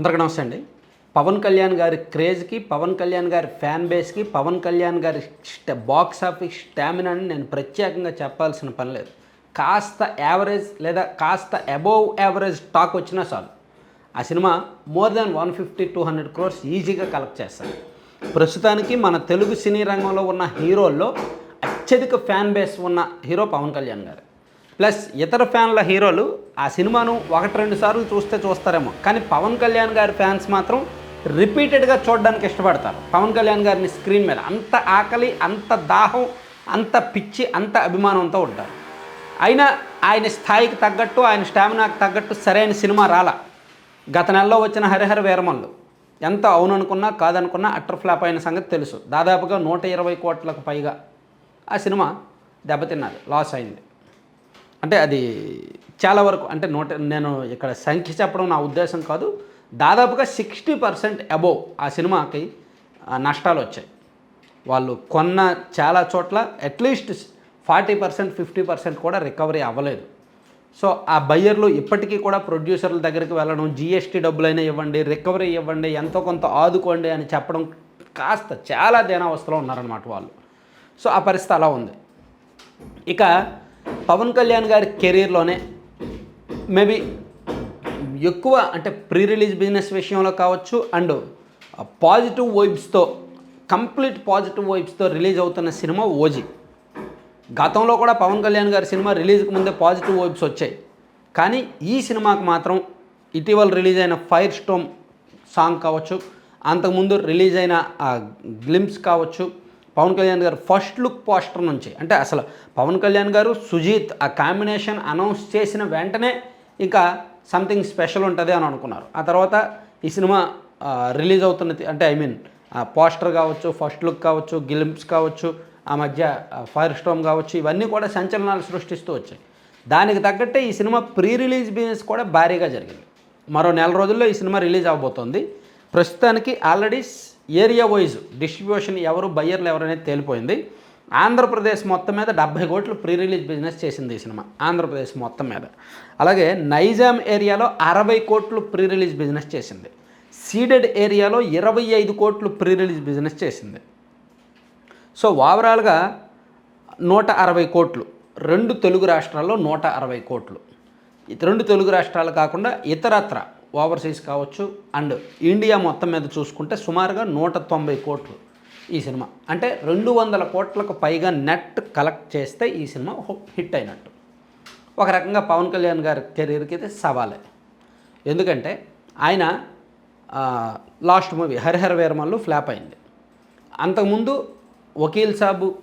అందరికీ నమస్తే అండి. పవన్ కళ్యాణ్ గారి క్రేజ్కి పవన్ కళ్యాణ్ గారి ఫ్యాన్ బేస్కి పవన్ కళ్యాణ్ గారి బాక్స్ ఆఫీస్ స్టామినాని నేను ప్రత్యేకంగా చెప్పాల్సిన పని లేదు. కాస్త యావరేజ్ లేదా కాస్త అబోవ్ యావరేజ్ టాక్ వచ్చినా చాలు. ఆ cinema more than one fifty two hundred crores ఈజీగా కలెక్ట్ చేస్తాను ప్రస్తుతానికి మన తెలుగు సినీ రంగంలో ఉన్న హీరోల్లో అత్యధిక ఫ్యాన్ బేస్ ఉన్న హీరో పవన్ కళ్యాణ్ గారు. ప్లస్ ఇతర ఫ్యాన్ల హీరోలు ఆ సినిమాను ఒకటి రెండు సార్లు చూస్తే చూస్తారేమో. కానీ పవన్ కళ్యాణ్ గారి ఫ్యాన్స్ మాత్రం రిపీటెడ్గా చూడడానికి ఇష్టపడతారు. పవన్ కళ్యాణ్ గారిని స్క్రీన్ మీద అంత ఆకలి అంత దాహం అంత పిచ్చి అంత అభిమానంతో ఉంటారు. అయినా ఆయన స్థాయికి తగ్గట్టు ఆయన స్టామినాకి తగ్గట్టు సరైన సినిమా రాలా. గత నెలలో వచ్చిన హరిహర వీరమల్లు. ఎంత అవుననుకున్నా కాదనుకున్నా అట్టర్ ఫ్లాప్ అయిన సంగతి తెలుసు. దాదాపుగా నూట ఇరవై కోట్లకు పైగా ఆ సినిమా దెబ్బతిన్నది లాస్ అయింది. అంటే అది చాలా వరకు అంటే నూట నేను ఇక్కడ సంఖ్య చెప్పడం నా ఉద్దేశం కాదు. దాదాపుగా సిక్స్టీ పర్సెంట్ అబోవ్ ఆ సినిమాకి నష్టాలు వచ్చాయి. వాళ్ళు కొన్న చాలా చోట్ల at least forty percent fifty percent కూడా రికవరీ అవ్వలేదు. సో ఆ బయ్యర్లు ఇప్పటికీ కూడా ప్రొడ్యూసర్ల దగ్గరికి వెళ్ళడం జిఎస్టీ డబ్బులైనా ఇవ్వండి రికవరీ ఇవ్వండి ఎంతో కొంత ఆదుకోండి అని చెప్పడం కాస్త చాలా దేనావస్థలో ఉన్నారనమాట వాళ్ళు. సో ఆ పరిస్థితి అలా ఉంది. ఇక పవన్ కళ్యాణ్ గారి కెరీర్లోనే మేబీ ఎక్కువ అంటే ప్రీ రిలీజ్ బిజినెస్ విషయంలో కావచ్చు అండ్ పాజిటివ్ వైబ్స్తో కంప్లీట్ పాజిటివ్ వైబ్స్తో రిలీజ్ అవుతున్న సినిమా ఓజీ. గతంలో కూడా పవన్ కళ్యాణ్ గారి సినిమా రిలీజ్కి ముందే పాజిటివ్ వైబ్స్ వచ్చాయి. కానీ ఈ సినిమాకు మాత్రం ఇటీవల రిలీజ్ అయిన ఫైర్ స్టోమ్ సాంగ్ కావచ్చు అంతకుముందు రిలీజ్ అయిన ఆ గ్లిమ్స్ కావచ్చు పవన్ కళ్యాణ్ గారు ఫస్ట్ లుక్ పోస్టర్ నుంచి. అంటే అసలు పవన్ కళ్యాణ్ గారు సుజీత్ ఆ కాంబినేషన్ అనౌన్స్ చేసిన వెంటనే ఇంకా సంథింగ్ స్పెషల్ ఉంటుంది అని అనుకున్నారు. ఆ తర్వాత ఈ సినిమా రిలీజ్ అవుతున్నది అంటే ఐ మీన్ పోస్టర్ కావచ్చు ఫస్ట్ లుక్ కావచ్చు గిలిమ్స్ కావచ్చు ఆ మధ్య ఫైర్ స్టోమ్ కావచ్చు ఇవన్నీ కూడా సంచలనాలు సృష్టిస్తూ వచ్చాయి. దానికి తగ్గట్టే ఈ సినిమా ప్రీ రిలీజ్ బిజినెస్ కూడా భారీగా జరిగింది. మరో నెల రోజుల్లో ఈ సినిమా రిలీజ్ అవబోతోంది. ప్రస్తుతానికి ఆల్రెడీ ఏరియా వైజ్ డిస్ట్రిబ్యూషన్ ఎవరు బయ్యర్లు ఎవరనేది తేలిపోయింది. ఆంధ్రప్రదేశ్ మొత్తం మీద డెబ్బై కోట్లు ప్రీ రిలీజ్ బిజినెస్ చేసింది ఈ సినిమా ఆంధ్రప్రదేశ్ మొత్తం మీద. అలాగే నైజాం ఏరియాలో అరవై కోట్లు ప్రీ రిలీజ్ బిజినెస్ చేసింది. సీడెడ్ ఏరియాలో ఇరవై ఐదు కోట్లు ప్రీ రిలీజ్ బిజినెస్ చేసింది. సో ఓవరాల్గా నూట అరవై కోట్లు రెండు తెలుగు రాష్ట్రాల్లో నూట అరవై కోట్లు. రెండు తెలుగు రాష్ట్రాలు కాకుండా ఇతరత్ర ఓవర్సీస్ కావచ్చు అండ్ ఇండియా మొత్తం మీద చూసుకుంటే సుమారుగా నూట తొంభై కోట్లు ఈ సినిమా. అంటే రెండు వందల కోట్లకు పైగా నెట్ కలెక్ట్ చేస్తే ఈ సినిమా హిట్ అయినట్టు. ఒక రకంగా పవన్ కళ్యాణ్ గారి కెరీర్కి అయితే సవాలే. ఎందుకంటే ఆయన last movie Harihara Veeramallu flop అయింది. అంతకుముందు వకీల్ సాబు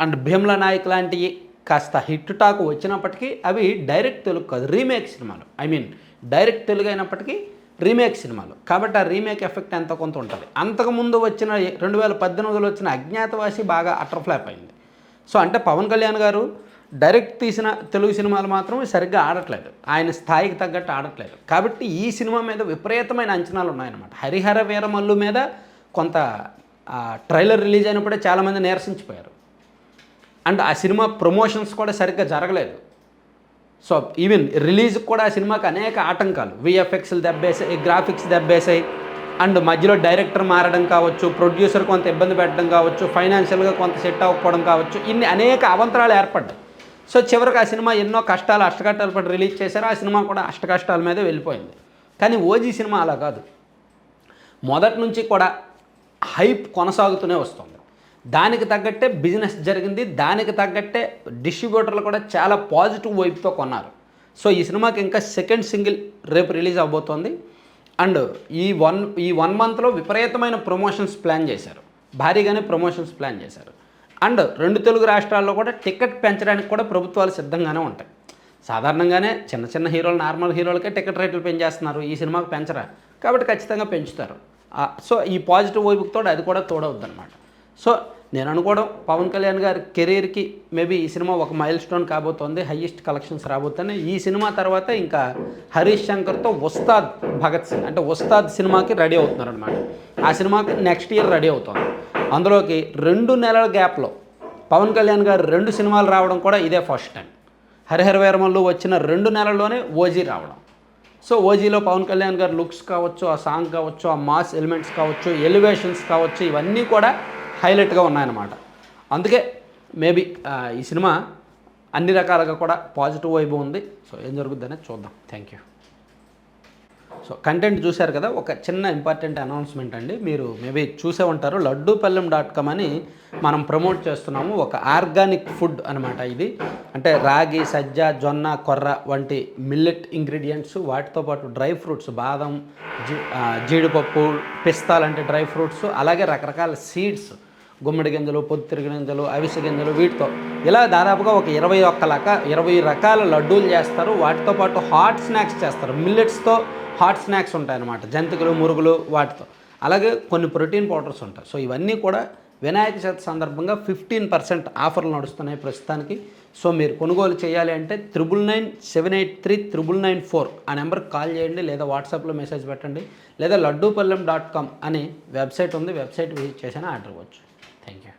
అండ్ భీమ్ల నాయక్ లాంటివి కాస్త హిట్ టాక్ వచ్చినప్పటికీ అవి డైరెక్ట్ తెలుగు కాదు రీమేక్ సినిమాలు. ఐ మీన్ డైరెక్ట్ తెలుగు అయినప్పటికీ రీమేక్ సినిమాలు. కాబట్టి ఆ రీమేక్ ఎఫెక్ట్ ఎంత కొంత ఉంటుంది. అంతకుముందు వచ్చిన రెండు వేల పద్దెనిమిదిలో వచ్చిన అజ్ఞాతవాసి బాగా అటర్ఫ్లాప్ అయింది. సో అంటే పవన్ కళ్యాణ్ గారు డైరెక్ట్ తీసిన తెలుగు సినిమాలు మాత్రం సరిగ్గా ఆడట్లేదు. ఆయన స్థాయికి తగ్గట్టు ఆడట్లేదు. కాబట్టి ఈ సినిమా మీద విపరీతమైన అంచనాలు ఉన్నాయన్నమాట. హరిహర వీరమల్లు మీద కొంత ట్రైలర్ రిలీజ్ అయినప్పుడే చాలామంది నిరసించిపోయారు. అండ్ ఆ సినిమా ప్రమోషన్స్ కూడా సరిగ్గా జరగలేదు. సో ఈవెన్ రిలీజ్కి కూడా ఆ సినిమాకి అనేక ఆటంకాలు. విఎఫ్ఎక్స్లు దెబ్బేసాయి గ్రాఫిక్స్ దెబ్బేసాయి అండ్ మధ్యలో డైరెక్టర్ మారడం కావచ్చు ప్రొడ్యూసర్ కొంత ఇబ్బంది పెట్టడం కావచ్చు ఫైనాన్షియల్గా కొంత సెట్ అవ్వకపోవడం కావచ్చు ఇన్ని అనేక అవంతరాలు ఏర్పడ్డాయి. సో చివరికి ఆ సినిమా ఎన్నో కష్టాలు అష్టకష్టాలు పడి రిలీజ్ చేశారు ఆ సినిమా కూడా అష్టకష్టాల మీద వెళ్ళిపోయింది. కానీ ఓజీ సినిమా అలా కాదు. మొదటి నుంచి కూడా హైప్ కొనసాగుతూనే వస్తుంది. దానికి తగ్గట్టే బిజినెస్ జరిగింది దానికి తగ్గట్టే డిస్ట్రిబ్యూటర్లు కూడా చాలా పాజిటివ్ వైపుతో కొన్నారు. సో ఈ సినిమాకి ఇంకా సెకండ్ సింగిల్ రేపు రిలీజ్ అవబోతోంది అండ్ ఈ వన్ ఈ వన్ మంత్లో విపరీతమైన ప్రమోషన్స్ ప్లాన్ చేశారు. భారీగానే ప్రమోషన్స్ ప్లాన్ చేశారు. అండ్ రెండు తెలుగు రాష్ట్రాల్లో కూడా టికెట్ పెంచడానికి కూడా ప్రభుత్వాలు సిద్ధంగానే ఉంటాయి. సాధారణంగానే చిన్న చిన్న హీరోలు నార్మల్ హీరోలకే టికెట్ రేట్లు పెంచేస్తున్నారు. ఈ సినిమాకి పెంచరా? కాబట్టి ఖచ్చితంగా పెంచుతారు. సో ఈ పాజిటివ్ వైపుతో అది కూడా తోడవుద్ది అనమాట సో నేను అనుకోవడం పవన్ కళ్యాణ్ గారి కెరీర్కి మేబీ ఈ సినిమా ఒక మైల్ స్టోన్ కాబోతోంది హయ్యెస్ట్ కలెక్షన్స్ రాబోతున్నాయి. ఈ సినిమా తర్వాత ఇంకా హరీష్ శంకర్తో ఉస్తాద్ భగత్ సింగ్ అంటే ఉస్తాద్ సినిమాకి రెడీ అవుతున్నారు అనమాట ఆ సినిమాకి నెక్స్ట్ ఇయర్ రెడీ అవుతుంది. అందులోకి రెండు నెలల గ్యాప్లో పవన్ కళ్యాణ్ గారు రెండు సినిమాలు రావడం కూడా ఇదే ఫస్ట్ టైం. హరిహర వీరమల్లు వచ్చిన రెండు నెలల్లోనే ఓజీ రావడం. సో ఓజీలో పవన్ కళ్యాణ్ గారు లుక్స్ కావచ్చు ఆ సాంగ్ కావచ్చు ఆ మాస్ ఎలిమెంట్స్ కావచ్చు ఎలివేషన్స్ కావచ్చు ఇవన్నీ కూడా హైలైట్గా ఉన్నాయన్నమాట. అందుకే మేబీ ఈ సినిమా అన్ని రకాలుగా కూడా పాజిటివ్ వైపు ఉంది. సో ఏం జరుగుద్ది అనేది చూద్దాం. థ్యాంక్ యూ సో కంటెంట్ చూశారు కదా ఒక చిన్న ఇంపార్టెంట్ అనౌన్స్మెంట్ అండి. మీరు మేబీ చూసే ఉంటారు. లడ్డూపల్లెం డాట్ కామ్ అని మనం ప్రమోట్ చేస్తున్నాము. ఒక ఆర్గానిక్ ఫుడ్ అనమాట ఇది. అంటే రాగి సజ్జ జొన్న కొర్ర వంటి మిల్లెట్ ఇంగ్రీడియంట్స్ వాటితో పాటు డ్రై ఫ్రూట్స్ బాదం జీ జీడిపప్పు పిస్తా లాంటి డ్రై ఫ్రూట్స్ అలాగే రకరకాల సీడ్స్ గుమ్మడి గింజలు పొత్తిరిగి గింజలు అవిసె గింజలు వీటితో ఇలా దాదాపుగా ఒక ఇరవై ఒక్క రక ఇరవై రకాల లడ్డూలు చేస్తారు. వాటితో పాటు హాట్ స్నాక్స్ చేస్తారు. మిల్లెట్స్తో హాట్ స్నాక్స్ ఉంటాయన్నమాట. జంతికలు మురుగులు వాటితో. అలాగే కొన్ని ప్రోటీన్ పౌడర్స్ ఉంటాయి. సో ఇవన్నీ కూడా వినాయక చవితి సందర్భంగా ఫిఫ్టీన్ పర్సెంట్ ఆఫర్లు నడుస్తున్నాయి ప్రస్తుతానికి. సో మీరు కొనుగోలు చేయాలి అంటే triple nine seven eight three triple nine four ఆ నెంబర్కి కాల్ చేయండి లేదా వాట్సాప్లో మెసేజ్ పెట్టండి లేదా లడ్డూపల్లెం డాట్ కామ్ అని వెబ్సైట్ ఉంది. వెబ్సైట్ విజిట్ చేసినా ఆర్డర్ ఇవ్వచ్చు. Thank you.